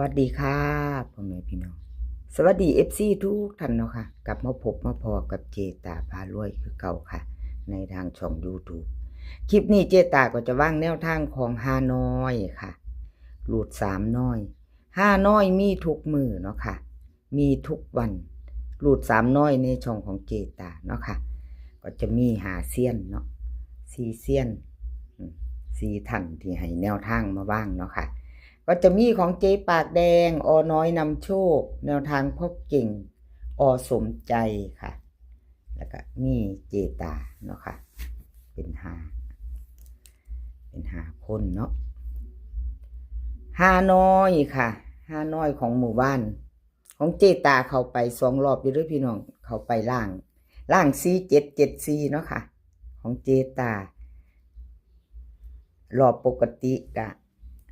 วัสดีค่ะพ่อแม่พี่น้อง สวัสดีเอฟซีทุกท่านเนาะค่ะ กลับมาพบมาพอกับเจตาพารวยคือเก่าค่ะ ในทางช่อง YouTube คลิปนี้เจตาก็จะว่างแนวทางของฮานอยค่ะ หลุดสามน้อยห้าน้อยมีทุกมือเนาะค่ะ มีทุกวัน หลุดสามน้อยในช่องของเจตาเนาะค่ะ ก็จะมีหาเซียนเนาะสีเซียนอืมสี่ท่านที่ให้แนวทางมาบ้างเนาะค่ะ ก็จะมีของเจ๊ปากแดงอน้อยนำโชค แนวทางพ่อเก่ง อสมใจค่ะ แล้วก็มีเจตาเนาะค่ะ เป็นหาเป็นหาคนเนาะหาน้อยค่ะหาน้อยของหมู่บ้าน ของเจตาเขาไปสองรอบอยู่ด้วยพี่น้องเขาไปล่าง ล่างซีเจ็ดเจ็ดซีเนาะค่ะ ของเจตารอบปกติกะ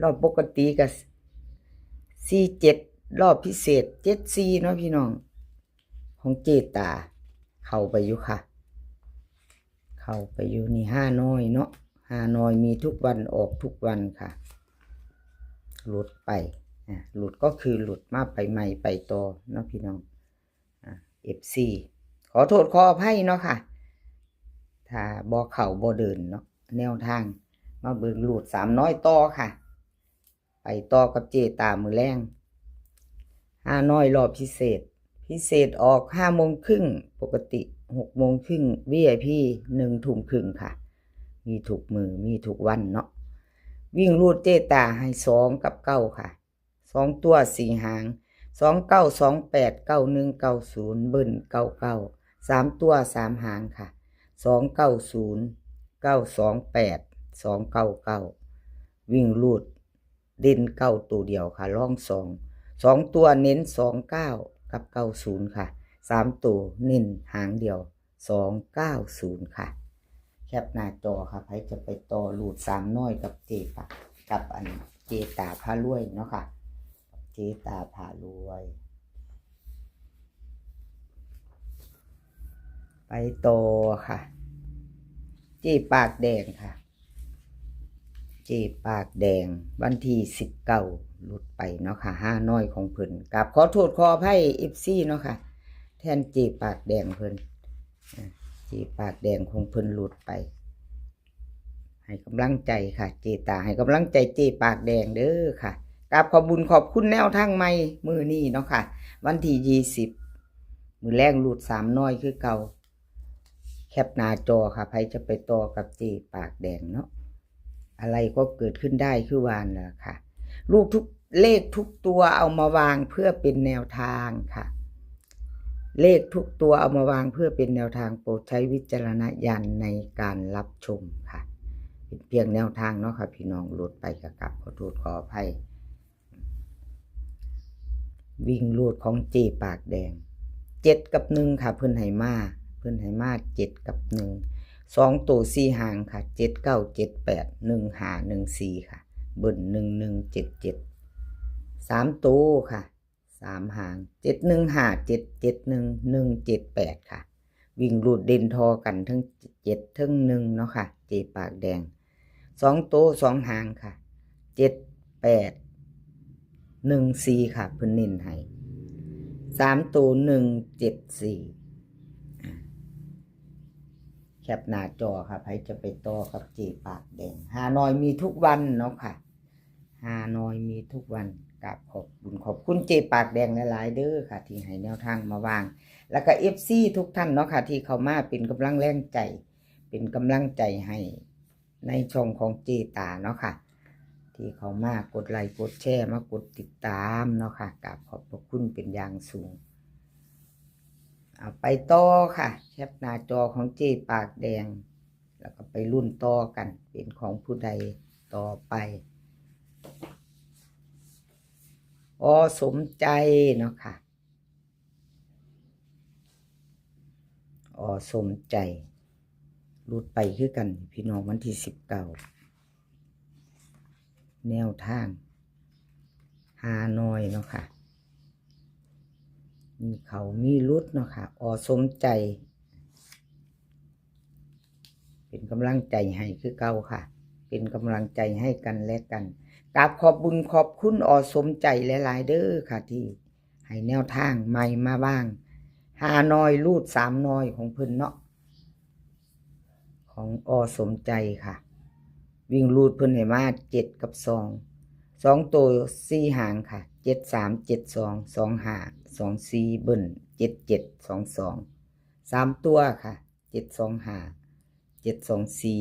รอบปกติก็สี่เจ็ดรอบพิเศษเจ็ดสี่เนาะพี่น้อง ของเจตา เข้าไปอยู่ค่ะ เข้าไปอยู่นี่ห้าน้อยเนาะห้าน้อยมีทุกวันออกทุกวันค่ะ หลุดไปหลุดก็คือหลุดมาไปใหม่ไปต่อเนาะพี่น้องเอฟซีขอโทษขออภัยเนาะค่ะ ถ้าบอเข่าบอเดินเนาะแนวทาง มาเบิ่งหลุดสามน้อยต่อค่ะ ไปต่อกับเจตามือแรงห้าน้อยรอบพิเศษ พิเศษออกห้าโมงครึ่งปกติหกโมงครึ่ง VIP หนึ่งทุ่มครึ่งค่ะ มีถูกมือมีถูกวันเนาะวิ่งรูดเจตาให้สองกับเก้าค่ะสองตัวสี่หางสองเก้าสองแปดเก้าหนึ่งเก้าศูนย์เบิ้ลเก้าเก้าสามตัวสามหางค่ะสองเก้าศูนย์เก้าสองแปดสองเก้าเก้าวิ่งลูด เด่นเก้าตัวเดียวค่ะล่องสองสองตัวเน้นสองเก้ากับเก้าศูนย์ค่ะสามตัวเน้นหางเดียวสองเก้าศูนย์ค่ะ แคปหน้าจอค่ะใครจะไปต่อหลูดสามน้อยกับเจปะกับอันเจตาพารวยเนาะค่ะเจตาพารวย ไปต่อค่ะ เจปากแดงค่ะ จปากแดง วันที่สิบเก้าหลุดไปเนาะค่ะห้าน้อยของเพิ่นกับขอโทษขออภัยเอฟซีเนาะค่ะ แทนเจปากแดงเพิ่นอ่าเจปากแดงของเพิ่นหลุดไป ให้กำลังใจค่ะ เจตาให้กำลังใจเจปากแดงเด้อค่ะกราบขอบุญขอบคุณแนวทางใหม่มือนี้เนาะค่ะ วันที่ยี่สิบมือแรกหลุดสามน้อยคือเก่าแคปหน้าจอค่ะใครจะไปต่อกับเจปากแดงเนาะ อะไรก็เกิดขึ้นได้คือวานแหละค่ะ ลูกทุกเลขทุกตัวเอามาวางเพื่อเป็นแนวทางค่ะ เลขทุกตัวเอามาวางเพื่อเป็นแนวทางโปรดใช้วิจารณญาณในการรับชมค่ะเป็นเพียงแนวทางเนาะค่ะ พี่น้องหลุดไปกับกับขอโทษขออภัยวิ่งลูดของเจปากแดงเจ็ดกับหนึ่งค่ะ เพื่อนไหมาเพื่อนไหมาเจ็ดกับหนึ่ง สองตัวสี่หางค่ะเจ็ดเก้าเจ็ดแปดหนึ่งหาหนึ่งสี่ค่ะ เบิ่นหนึ่งหนึ่งเจ็ดเจ็ดสามตัวค่ะสามหางเจ็ดหนึ่งหาเจ็ดเจ็ดหนึ่งหนึ่งเจ็ดแปดค่ะ วิ่งรูดเด่นทอกันทั้งเจ็ดทั้งหนึ่งเนาะค่ะ เจปากแดงสองตัวสองหางค่ะเจ็ดแปดหนึ่งสี่ค่ะพิ่นเน้นให้สามตัวหนึ่งเจ็ดสี่ แคปหน้าจอค่ะใครจะไปต่อกับจีปากแดงฮานอยมีทุกวันเนาะค่ะฮานอยมีทุกวันกับขอบคุณขอบคุณเจปากแดงหลายๆเด้อค่ะ ที่ให้แนวทางมาวาง แล้วก็เอฟซีทุกท่านเนาะค่ะ ที่เข้ามาเป็นกำลังแรงใจ เป็นกำลังใจให้ในช่องของเจตาเนาะค่ะ ที่เขามากดไลค์กดแชร์มากดติดตามเนาะค่ะกับขอบพระคุณเป็นอย่างสูง เอาไปต่อค่ะ แคปหน้าจอของเจปากแดง แล้วก็ไปรุ่นต่อกัน เป็นของผู้ใดต่อไปอสมใจเนาะค่ะอสมใจรุดไปคือกัน พี่น้องวันที่สิบเก้าแนวทางฮานอยเนาะค่ะ มีเขามีรุดเนาะค่ะอสมใจ เป็นกำลังใจให้คือเก่าค่ะ เป็นกำลังใจให้กันและกันกราบขอบบุญขอบคุณออสมใจหลาย ๆ เด้อค่ะที่ ให้แนวทางใหม่มาบ้างหาน้อยรูดสามน้อยของเพิ่นเนาะของอสมใจค่ะ วิ่งรูดเพิ่นให้มาเจ็ดกับสองสองตัวสี่หางค่ะเจ็ดสามเจ็ดสองสองหาง สองสี่เบิ่นเจ็ดเจ็ดสองสองสามตัวค่ะเจ็ดสองหาเจ็ดสองสี่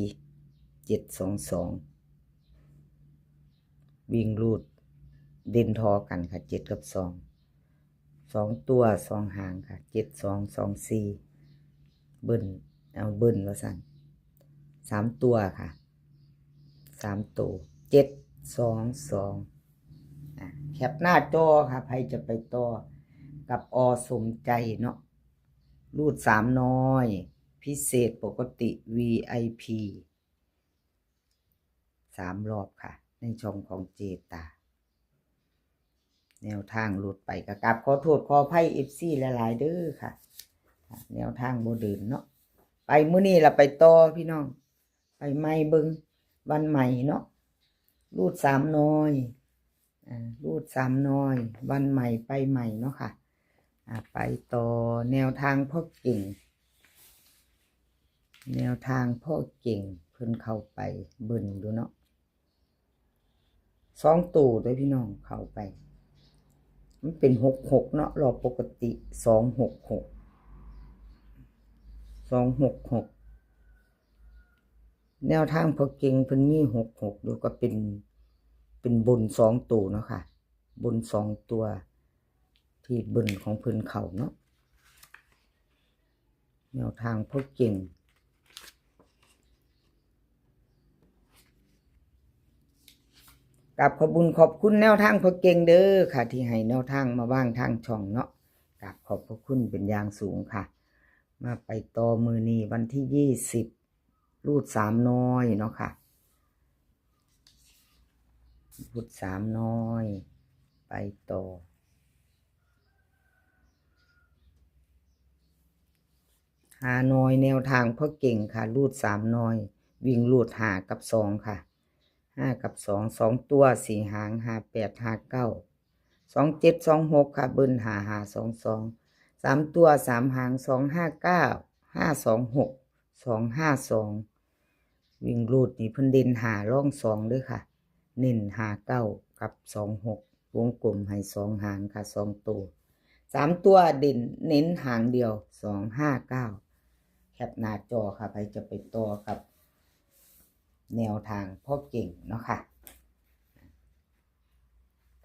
เจ็ดสองสองวิ่งรูดเด่นทอกันค่ะเจ็ดกับสองสองตัวสองหางค่ะเจ็ดสองสองสี่เบิ่นเอาเบิ่นแล้วสั่นสามตัวค่ะสามตัวเจ็ดสองสองแคปหน้าจอค่ะใครจะไปต่อ กับอสมใจเนาะรูดสามน้อย พิเศษปกติ VIP สามรอบค่ะ ในช่องของเจตา แนวทางหลุดไปกะกับขอโทษขออภัยเอฟซีหลายๆเด้อค่ะอะ แนวทางโบเดินเนาะไปมื้อนี้เราไปต่อพี่น้อง ไปไม่เบิงวันใหม่เนาะรูดสามน้อยรูดสามน้อย วันใหม่ไปใหม่เนาะค่ะ ไปต่อแนวทางพ่อเก่ง แนวทางพ่อเก่งเพิ่นเข้าไปบิ่นดูเนาะสองตู่ด้วยพี่น้องเข้าไป มันเป็นหกหกเนาะรอบปกติสองหกหกสองหกหกแนวทางพอเก่งเพิ่นมีหกหกดูก็เป็นเป็นบนสองตัวเนาะค่ะ บนสองตัว ที่บนของพิ่นเขาเนาะแนวทางพอเก่ง กับขอบุญขอบคุณแนวทางพอเก่งเด้อค่ะ ที่ให้แนวทางมาว่างทางช่องเนาะกับขอบพระคุณเป็นอย่างสูงค่ะ มาไปต่อมือนี้วันที่ยี่สิบรูดสามน้อยเนาะค่ะรูดสามน้อย ไปต่อ หาน้อยแนวทางพ่อเก่งค่ะ รูดสามน้อย วิ่งรูดหากับสองค่ะห้ากับสองสองตัวสี่หางหาแปดหาเก้าสองเจ็ดสองหกค่ะเบิ้ลหาหาสองสองสามตัวสามหางสองห้าเก้าห้าสองหกสองห้าสองวิ่งรูดนี่เพิ่นเด่นหาร่องสองด้วยค่ะ เน้นหาเก้ากับสองหกวงกลมให้สองหางค่ะสองตัวสามตัวเด่นเน้นหางเดียวสองห้าเก้า ปหน้าจอค่ะใครจะไปต่อกับ แนวทางพ่อเก่งเนาะค่ะ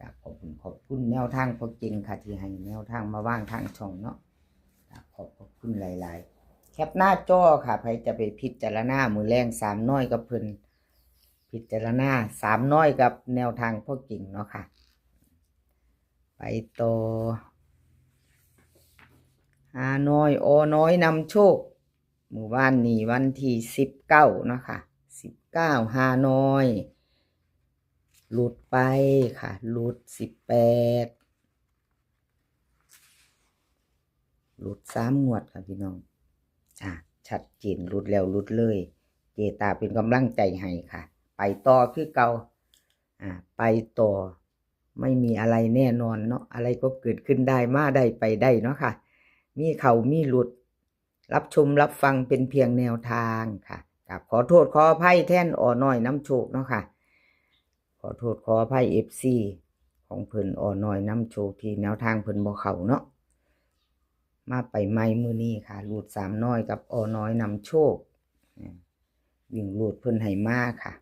ครับขอบคุณขอบคุณแนวทางพ่อเก่งค่ะที่ให้แนวทางมาว่างทางช่องเนาะครับขอบคุณหลาย ๆ แคปหน้าจอค่ะใครจะไปพิจารณามือแรงสามน้อยกับเพิ่นพิจารณาสามน้อยกับแนวทางพ่อเก่งเนาะค่ะ ไปต่อหาน้อยโอน้อยนำโชค หมู่บ้านนี้วันที่สิบเก้านะคะสิบเก้าหานอย หลุดไปค่ะ หลุดสิบแปดหลุดสามงวดค่ะพี่น้อง อะ ชัดเจนหลุดแล้วหลุดเลย เจตาเป็นกำลังใจให้ค่ะ ไปต่อคือเก่าอะไปต่อ ไม่มีอะไรแน่นอนเนาะ อะไรก็เกิดขึ้นได้มาได้ไปได้เนาะค่ะ มีเขามีหลุด รับชมรับฟังเป็นเพียงแนวทางค่ะกับขอโทษขออภัยแท่นอ่อน้อยน้ำโชคเนาะค่ะ ขอโทษขออภัยเอฟซีของเพิ่นอ่อน้อยน้ำโชคที่แนวทางเพิ่นบ่เขาเนาะมาไปไม้มือนี้ค่ะรูดสามน้อยกับอ่อน้อยนำโชควิ่งรูดเพิ่นให้มาค่ะ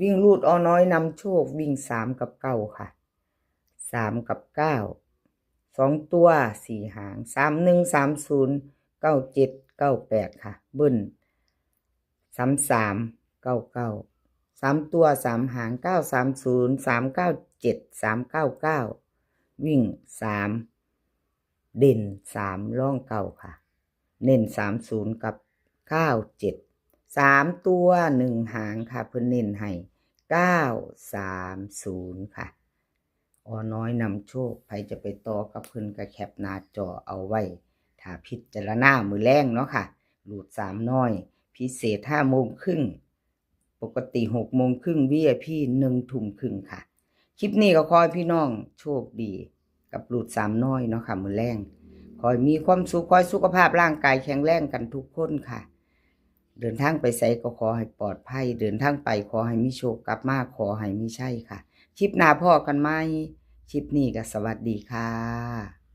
วิ่งรูดอ่อน้อยนำโชค วิ่งสามกับเก้าค่ะสามกับเก้าสองตัวสี่หางสามหนึ่งสามศูนย์ ก้าเจ็ดเก้าแปดค่ะ เบิ้ลสามสามเก้าเก้าสามตัวสามหางเก้าสามศูนย์สามเก้าเจ็ดสามเก้าเก้าวิ่งสามเด่นสามล่องเก่าค่ะ เน้นสามศูนย์กับเก้าเจ็ดสามตัวหนึ่งหางค่ะ เพิ่นเน้นให้เก้าสามศูนย์ค่ะออน้อยนำโชคใครจะไปต่อกับเพิ่นก็แคปหน้าจอเอาไว้ ถ้าพิจารณามือแรงเนาะค่ะ หลุดสามน้อย พิเศษห้าโมงครึ่ง ปกติหกโมงครึ่งวีไอพีหนึ่งทุ่มครึ่งค่ะ คลิปนี้ก็ขอให้พี่น้องโชคดี กับหลุดสามน้อยเนาะค่ะ มือแรงขอให้มีความสุขขอให้สุขภาพร่างกายแข็งแรงกันทุกคนค่ะ เดินทางไปไสก็ขอให้ปลอดภัย เดินทางไปขอให้มีโชคกลับมาขอให้มีใช่ค่ะ คลิปหน้าพ่อกันไหมคลิปนี้ก็สวัสดีค่ะ